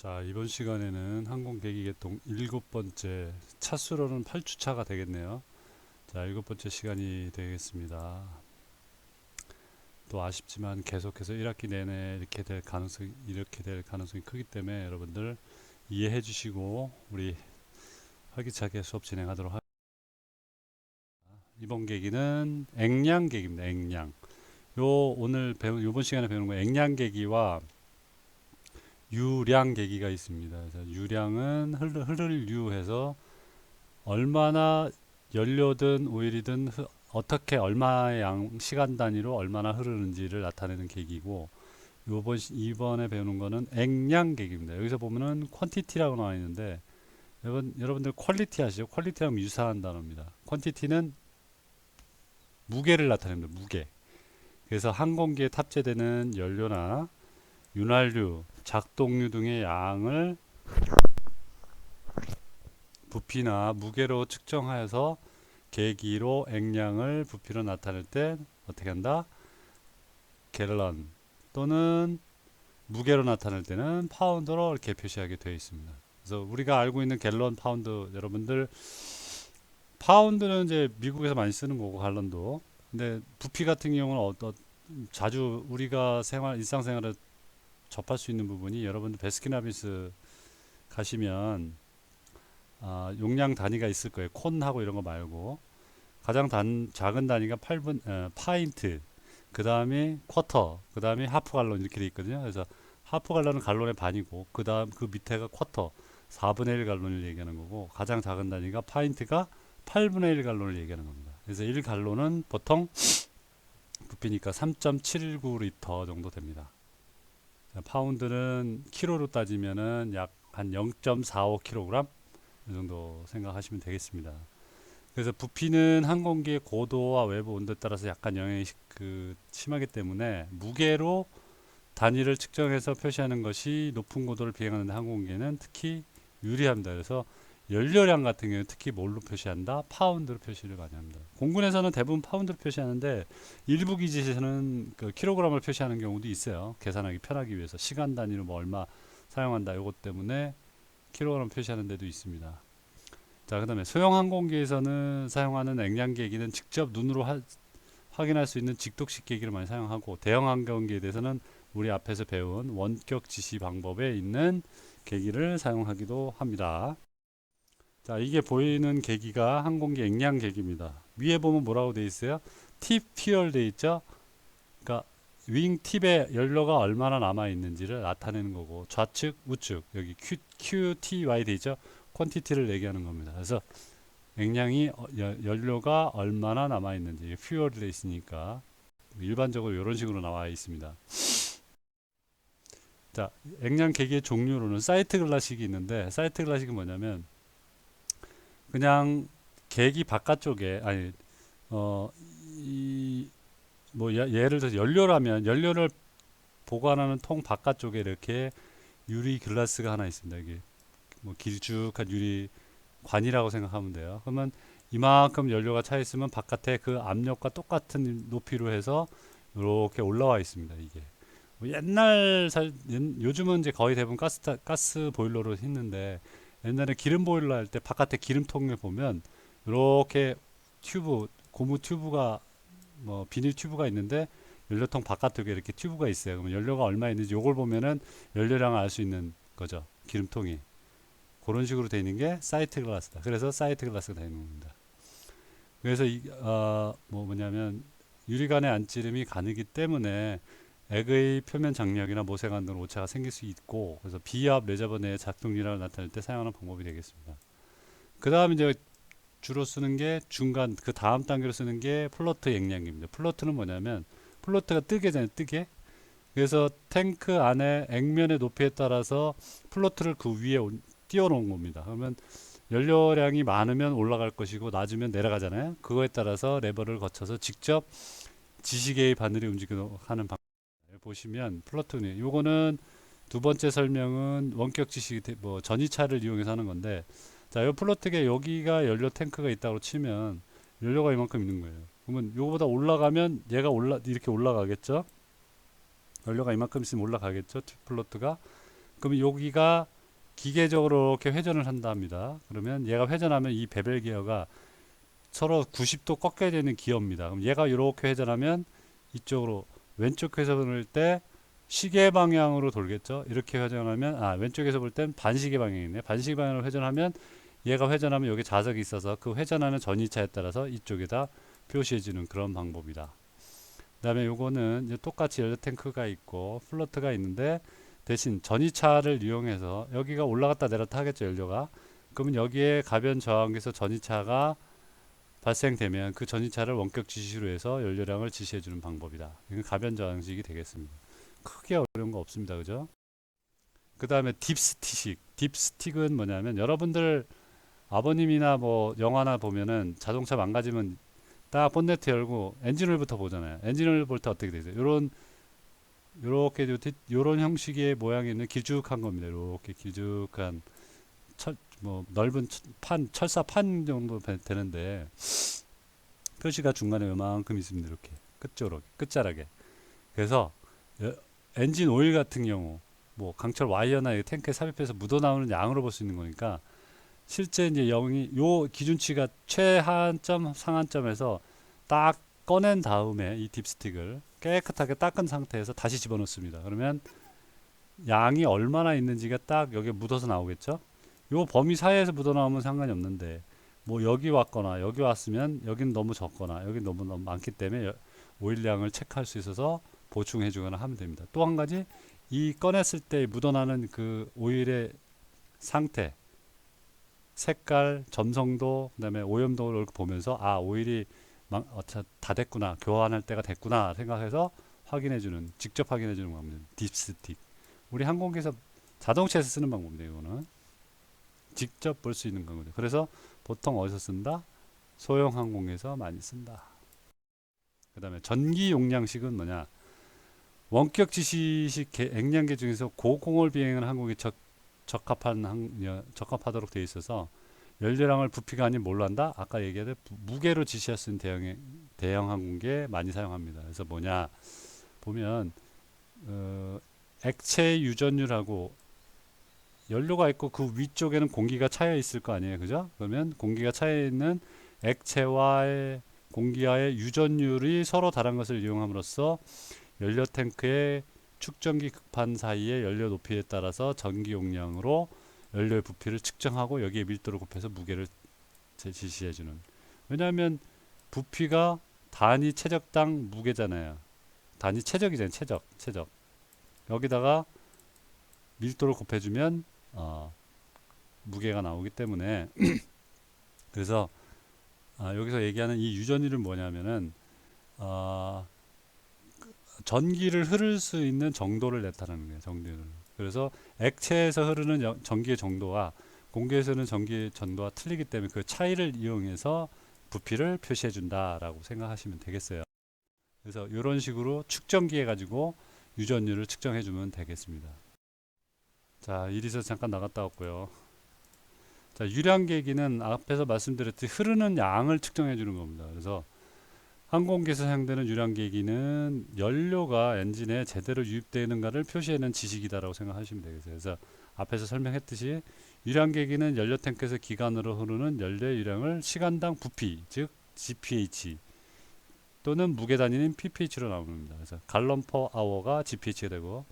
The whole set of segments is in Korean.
자, 이번 시간에는 항공 계기 개통 일곱 번째 차수로는 8주차가 되겠네요. 자, 일곱 번째 시간이 되겠습니다. 또 아쉽지만 계속해서 1학기 내내 이렇게 될 가능성이 이렇게 될 가능성이 크기 때문에 여러분들 이해해 주시고 우리 활기차게 수업 진행하도록 하겠습니다. 이번 계기는 액량 계기입니다. 액량. 요 오늘 배운 요번 시간에 배우는 거 액량 계기와 유량 계기가 있습니다. 그래서 유량은 흐르, 흐를 유해서 얼마나 연료든 오일이든 흐- 어떻게 얼마의 양 시간 단위로 얼마나 흐르는지를 나타내는 계기고 요번 시- 이번에 배우는 거는 액량 계기입니다. 여기서 보면은 퀀티티라고 나와 있는데 여러분 여러분들 퀄리티 아시죠? 퀄리티랑 유사한 단어입니다. 퀀티티는 무게를 나타냅니다. 무게. 그래서 항공기에 탑재되는 연료나 윤활유, 작동유 등의 양을 부피나 무게로 측정하여서 계기로 액량을 부피로 나타낼 때 어떻게 한다? 갤런 또는 무게로 나타낼 때는 파운드로 이렇게 표시하게 되어 있습니다. 그래서 우리가 알고 있는 갤런, 파운드 여러분들 파운드는 이제 미국에서 많이 쓰는 거고 갈런도 근데 부피 같은 경우는 어떤 자주 우리가 생활 일상생활에 접할 수 있는 부분이 여러분들 베스킨라빈스 가시면 아, 용량 단위가 있을 거예요. 콘하고 이런 거 말고 가장 단 작은 단위가 8분 어, 파인트 그 다음에 쿼터 그 다음에 하프 갈론 이렇게 돼 있거든요. 그래서 하프 갈론은 갈론의 반이고 그 다음 그 밑에가 쿼터 4분의 1 갈론을 얘기하는 거고 가장 작은 단위가 파인트가 8분의 1 갈론을 얘기하는 겁니다. 그래서 1 갈론은 보통 부피니까 3.79리터 정도 됩니다. 자, 파운드는 키로로 따지면은 약 한 0.45kg 이 정도 생각하시면 되겠습니다. 그래서 부피는 항공기의 고도와 외부 온도에 따라서 약간 영향이 시- 그 심하기 때문에 무게로 단위를 측정해서 표시하는 것이 높은 고도를 비행하는 항공기에는 특히 유리합니다. 그래서 연료량 같은 경우는 특히 뭘로 표시한다? 파운드로 표시를 많이 합니다. 공군에서는 대부분 파운드로 표시하는데 일부 기지에서는 그 킬로그램을 표시하는 경우도 있어요. 계산하기 편하기 위해서 시간 단위로 뭐 얼마 사용한다 이것 때문에 킬로그램 표시하는 데도 있습니다. 자, 그다음에 소형 항공기에서는 사용하는 액량 계기는 직접 눈으로 하- 확인할 수 있는 직독식 계기를 많이 사용하고 대형 항공기에 대해서는 우리 앞에서 배운 원격 지시 방법에 있는 계기를 사용하기도 합니다. 자, 이게 보이는 계기가 항공기 액량 계기입니다. 위에 보면 뭐라고 돼 있어요? 팁 퓨얼 돼 있죠? 그러니까 윙 팁에 연료가 얼마나 남아 있는지를 나타내는 거고 좌측 우측 여기 Q, QTY 돼 있죠? 퀀티티를 얘기하는 겁니다. 그래서 액량이 어, 여- 연료가 얼마나 남아 있는지 퓨얼이 돼 있으니까 일반적으로 이런 식으로 나와 있습니다. 자, 액량 계기의 종류로는 사이트 글라식이 있는데 사이트 글라식은 뭐냐면 그냥 계기 바깥쪽에 아니 어이뭐 예를 들어서 연료라면 연료를 보관하는 통 바깥쪽에 이렇게 유리 글라스가 하나 있습니다. 이게 뭐 길쭉한 유리 관이라고 생각하면 돼요. 그러면 이만큼 연료가 차 있으면 바깥에 그 압력과 똑같은 높이로 해서 이렇게 올라와 있습니다. 이게 뭐 옛날 살 옛- 요즘은 이제 거의 대부분 가스 타- 가스 보일러로 했는데 옛날에 기름 보일러 할 때 바깥에 기름통에 보면 이렇게 튜브 고무 튜브가 뭐 비닐 튜브가 있는데 연료통 바깥쪽에 이렇게 튜브가 있어요. 그러면 연료가 얼마 있는지 요걸 보면은 연료량을 알 수 있는 거죠. 기름통이 그런 식으로 되어 있는 게 사이트 글라스다. 그래서 사이트 글라스가 되는 겁니다. 그래서 이 어 뭐 뭐냐면 유리관의 안찌름이 가느기 때문에 액의 표면 장력이나 모세관 등 오차가 생길 수 있고 그래서 비압 레저버 내의 작동률을 나타낼 때 사용하는 방법이 되겠습니다. 그 다음 이제 주로 쓰는 게 중간 그 다음 단계로 쓰는 게 플로트 액량입니다. 플로트는 뭐냐면 플로트가 뜨개잖아요. 뜨개. 그래서 탱크 안에 액면의 높이에 따라서 플로트를 그 위에 올- 띄워놓은 겁니다. 그러면 연료량이 많으면 올라갈 것이고 낮으면 내려가잖아요. 그거에 따라서 레버를 거쳐서 직접 지시계의 바늘이 움직이는 하는 방법. 보시면 플러툰이 요거는 두 번째 설명은 원격 대- 뭐 전이차를 이용해서 하는 건데 자, 요 플러트계 여기가 연료 탱크가 있다고 치면 연료가 이만큼 있는 거예요. 그러면 요거보다 올라가면 얘가 올라 이렇게 올라가겠죠? 연료가 이만큼 있으면 올라가겠죠? 플러트가 그럼 여기가 기계적으로 이렇게 회전을 한다 합니다. 그러면 얘가 회전하면 이 베벨 기어가 서로 90도 꺾여야 되는 기어입니다. 그럼 얘가 이렇게 회전하면 이쪽으로 왼쪽 회전을 때 시계 방향으로 돌겠죠. 이렇게 회전하면 아 왼쪽에서 볼 땐 반시계 방향이네. 반시계 방향으로 회전하면 얘가 회전하면 여기 자석이 있어서 그 회전하는 전이차에 따라서 이쪽에다 표시해 주는 그런 방법이다. 그 다음에 요거는 이제 똑같이 연료 탱크가 있고 플로트가 있는데 대신 전이차를 이용해서 여기가 올라갔다 내렸다 하겠죠 연료가 그러면 여기에 가변 저항에서 전이차가 발생되면 그 전이차를 원격 지시로 해서 연료량을 지시해 주는 방법이다 이건 가변 저항식이 되겠습니다 크게 어려운 거 없습니다 그죠 그 다음에 딥스틱 딥스틱은 뭐냐면 여러분들 아버님이나 뭐 영화나 보면은 자동차 망가지면 딱 본네트 열고 엔진오일부터 보잖아요. 엔진오일 볼 때 어떻게 되세요? 요런 요렇게 요- 요런 형식의 모양이 있는 길쭉한 겁니다. 요렇게 길쭉한 철 뭐 넓은 처- 판 철사 판 정도 되- 되는데 표시가 중간에 요만큼 있습니다. 이렇게 끝쪽으로 끝자락에. 그래서 여- 엔진 오일 같은 경우 뭐 강철 와이어나 이 탱크에 삽입해서 묻어 나오는 양으로 볼 수 있는 거니까 실제 이제 영이 요 기준치가 최하점 상한점에서 딱 꺼낸 다음에 이 딥스틱을 깨끗하게 닦은 상태에서 다시 집어넣습니다. 그러면 양이 얼마나 있는지가 딱 여기에 묻어서 나오겠죠? 요 범위 사이에서 묻어 나오면 상관이 없는데 뭐 여기 왔거나 여기 왔으면 여기는 너무 적거나 여기 너무 너무 많기 때문에 여- 오일량을 체크할 수 있어서 보충해 주거나 하면 됩니다. 또 한 가지 이 꺼냈을 때 묻어나는 그 오일의 상태 색깔, 점성도, 그다음에 오염도를 보면서 아 오일이 망, 어차 다 됐구나, 교환할 때가 됐구나 생각해서 확인해주는, 직접 확인해주는 방법입니다. 딥스틱. 우리 항공기에서 자동차에서 쓰는 방법입니다. 이거는 직접 볼 수 있는 거거든요. 그래서 보통 어디서 쓴다? 소형 항공에서 많이 쓴다. 그 다음에 전기 용량식은 뭐냐? 원격 지시식 개- 액량계 중에서 고공을 비행하는 항공이 적 적합한 항, 여- 적합하도록 되어 있어서 연료량을 부피가 아닌 뭘로 한다? 아까 얘기한 무게로 지시할 수 있는 대형 대형 항공기에 많이 사용합니다. 그래서 뭐냐 보면 어, 액체 유전율하고 연료가 있고 그 위쪽에는 공기가 차여 있을 거 아니에요, 그죠? 그러면 공기가 차여 있는 액체와의 공기와의 유전율이 서로 다른 것을 이용함으로써 연료 탱크의 축전기 극판 사이의 연료 높이에 따라서 전기 용량으로 연료의 부피를 측정하고 여기에 밀도를 곱해서 무게를 제- 지시해 주는. 왜냐하면 부피가 단위 체적당 무게잖아요. 단위 체적이잖아요. 체적, 체적. 여기다가 밀도를 곱해주면 어, 무게가 나오기 때문에 그래서 아, 여기서 얘기하는 이 유전율은 뭐냐면은 어, 전기를 흐를 수 있는 정도를 나타내는 거예요. 정도를. 그래서 액체에서 흐르는 여- 전기의 정도와 공기에서는 전기의 전도가 틀리기 때문에 그 차이를 이용해서 부피를 표시해 준다라고 생각하시면 되겠어요. 그래서 이런 식으로 측정기에 가지고 유전율을 측정해 주면 되겠습니다. 자, 이리서 잠깐 나갔다 왔고요. 자, 유량 계기는 앞에서 말씀드렸듯이 흐르는 양을 측정해 주는 겁니다. 그래서 항공기에서 사용되는 유량 계기는 연료가 엔진에 제대로 유입되는가를 표시하는 지식이다라고 생각하시면 되겠어요. 그래서 앞에서 설명했듯이 유량 계기는 연료 탱크에서 기관으로 흐르는 연료의 유량을 시간당 부피, 즉 GPH 또는 무게 단위는 ppH로 나옵니다. 그래서 갈런 퍼 아워가 GPH가 되고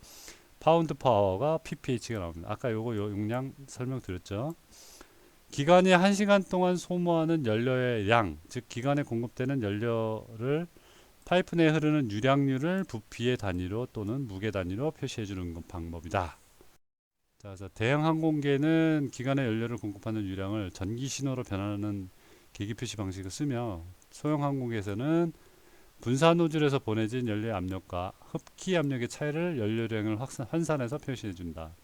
파운드 퍼 아워가 ppH가 나옵니다. 아까 요거 요 용량 설명드렸죠. 기관이 1시간 동안 소모하는 연료의 양, 즉 기관에 공급되는 연료를 파이프 내에 흐르는 유량률을 부피의 단위로 또는 무게 단위로 표시해 주는 건 방법이다. 자, 그래서 대형 항공기에는 기관에 연료를 공급하는 유량을 전기 신호로 변하는 계기 표시 방식을 쓰며 소형 항공기에서는 분사 노즐에서 보내진 연료의 압력과 흡기 압력의 차이를 연료량을 확산, 환산해서 표시해 준다.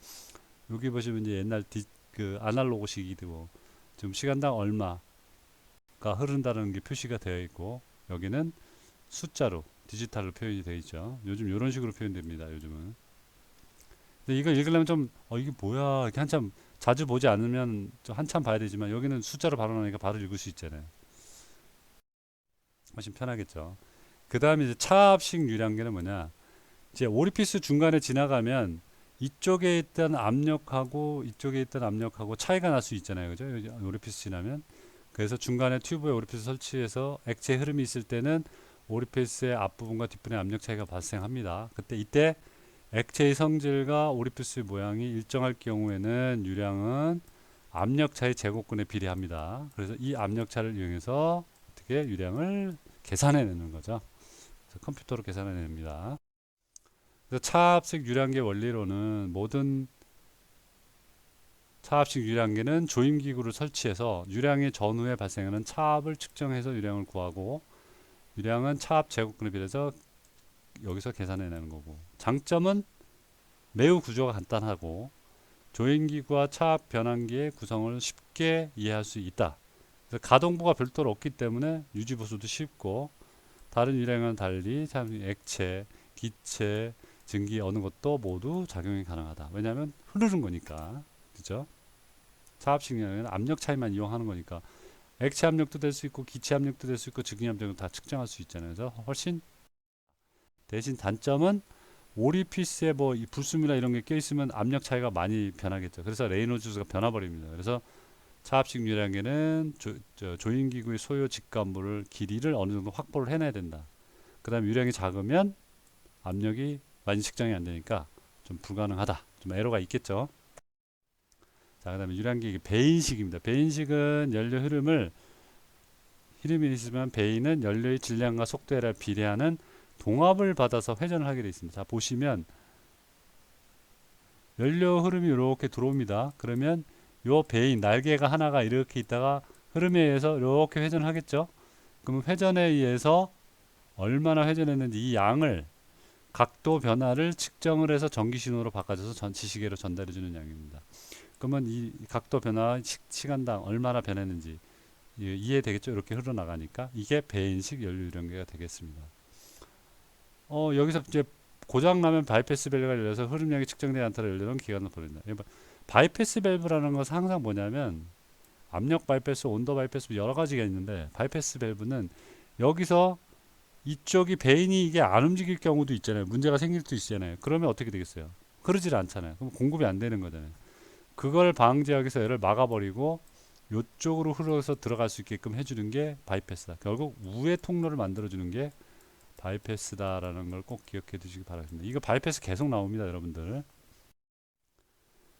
여기 보시면 이제 옛날 디, 그 아날로그식이고 지금 시간당 얼마가 흐른다는 게 표시가 되어 있고 여기는 숫자로 디지털로 표현이 되어 있죠. 요즘 이런 식으로 표현됩니다. 요즘은. 근데 이걸 읽으려면 좀 어 이게 뭐야 이렇게 한참 자주 보지 않으면 좀 한참 봐야 되지만 여기는 숫자로 바로 나니까 바로 읽을 수 있잖아요. 훨씬 편하겠죠. 그 다음에 이제 차압식 유량계는 뭐냐? 이제 오리피스 중간에 지나가면 이쪽에 있던 압력하고 이쪽에 있던 압력하고 차이가 날 수 있잖아요. 그죠? 오리피스 지나면. 그래서 중간에 튜브에 오리피스 설치해서 액체 흐름이 있을 때는 오리피스의 앞부분과 뒷부분의 압력 차이가 발생합니다. 그때 이때 액체의 성질과 오리피스의 모양이 일정할 경우에는 유량은 압력 차의 제곱근에 비례합니다. 그래서 이 압력 차를 이용해서 어떻게 유량을 계산해 내는 거죠. 컴퓨터로 계산해냅니다. 차압식 유량계 원리로는 모든 차압식 유량계는 조임 기구를 설치해서 유량의 전후에 발생하는 차압을 측정해서 유량을 구하고 유량은 차압 제곱근에 비례해서 여기서 계산해내는 거고 장점은 매우 구조가 간단하고 조임 기구와 차압 변환기의 구성을 쉽게 이해할 수 있다. 그래서 가동부가 별도로 없기 때문에 유지 보수도 쉽고 다른 유량과는 달리 참 액체, 기체, 증기 어느 것도 모두 작용이 가능하다. 왜냐하면 흐르는 거니까. 그죠? 차압식 유량은 압력 차이만 이용하는 거니까 액체 압력도 될 수 있고 기체 압력도 될 수 있고 증기 압력도 다 측정할 수 있잖아요. 그래서 훨씬 대신 단점은 오리피스에 뭐이 불순이나 이런 게 껴 있으면 압력 차이가 많이 변하겠죠. 그래서 레이노즈가 변화버립니다. 그래서 차압식 유량계는 조, 저, 조인기구의 소요 직관부를 길이를 어느 정도 확보를 해놔야 된다. 그 다음 유량이 작으면 압력이 측정이 안 되니까 좀 불가능하다. 좀 에러가 있겠죠. 자, 그 다음에 유량계 이게 배인식입니다. 배인식은 연료 흐름을 흐름이 있으면 배인은 연료의 질량과 속도에 비례하는 동압을 받아서 회전을 하게 되어 있습니다. 자, 보시면 연료 흐름이 이렇게 들어옵니다. 그러면 요 배인 날개가 하나가 이렇게 있다가 흐름에 의해서 이렇게 회전을 하겠죠. 그러면 회전에 의해서 얼마나 회전했는지 이 양을 각도 변화를 측정을 해서 전기 신호로 바꿔줘서 전 지시계로 전달해 주는 양입니다. 그러면 이 각도 변화 시, 간당 얼마나 변했는지 이해되겠죠? 이렇게 흘러나가니까 이게 배인식 연료 유량계가 되겠습니다. 어, 여기서 이제 고장 나면 바이패스 밸브가 열려서 흐름량이 측정되지 않도록 열리는 기관을 보낸다. 바이패스 밸브라는 것은 항상 뭐냐면 압력 바이패스, 온도 바이패스 여러 가지가 있는데 바이패스 밸브는 여기서 이쪽이 베인이 이게 안 움직일 경우도 있잖아요. 문제가 생길 수도 있잖아요. 그러면 어떻게 되겠어요? 흐르질 않잖아요. 그럼 공급이 안 되는 거잖아요. 그걸 방지하기 위해서 얘를 막아버리고 이쪽으로 흘러서 들어갈 수 있게끔 해주는 게 바이패스다. 결국 우회 통로를 만들어주는 게 바이패스다라는 걸 꼭 기억해 두시기 바랍니다. 이거 바이패스 계속 나옵니다, 여러분들.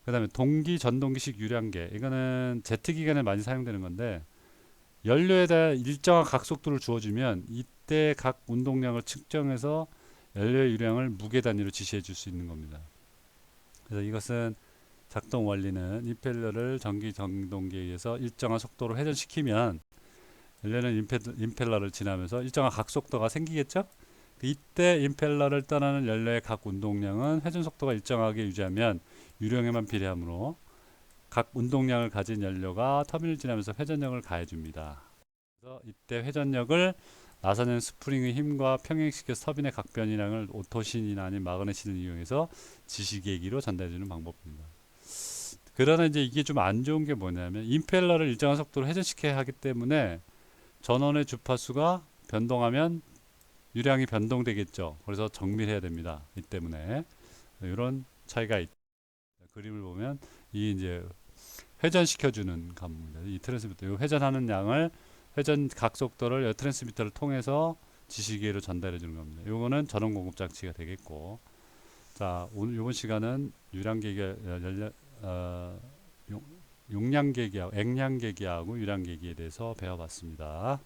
그 다음에 동기 전동기식 유량계 이거는 제트 기관에 많이 사용되는 건데 연료에 대한 일정한 각속도를 주어주면 이때 각 운동량을 측정해서 연료의 유량을 무게 단위로 지시해 줄 수 있는 겁니다. 그래서 이것은 작동 원리는 임펠러를 전기 전동기에 의해서 일정한 속도로 회전시키면 연료는 임펠러를 지나면서 일정한 각속도가 생기겠죠? 이때 임펠러를 떠나는 연료의 각 운동량은 회전 속도가 일정하게 유지하면 유령에만 비례하므로 각 운동량을 가진 연료가 터미널을 지나면서 회전력을 가해줍니다. 그래서 이때 회전력을 나사는 스프링의 힘과 평행시켜서 터빈의 각 변이량을 오토신이나 아닌 마그네신을 이용해서 지시계기로 전달해주는 방법입니다. 그러나 이제 이게 좀 안 좋은 게 뭐냐면 임펠러를 일정한 속도로 회전시켜야 하기 때문에 전원의 주파수가 변동하면 유량이 변동되겠죠. 그래서 정밀해야 됩니다. 이 때문에 이런 차이가 있. 그림을 보면 이 이제 회전시켜주는 감입니다. 이 트랜스미터, 이 회전하는 양을 회전 각속도를 이 트랜스미터를 통해서 지시기로 전달해 주는 겁니다. 이거는 전원 공급 장치가 되겠고, 자 오늘 이번 시간은 유량계기 열려 어, 용, 용량계기하고 액량계기하고 유량계기에 대해서 배워봤습니다.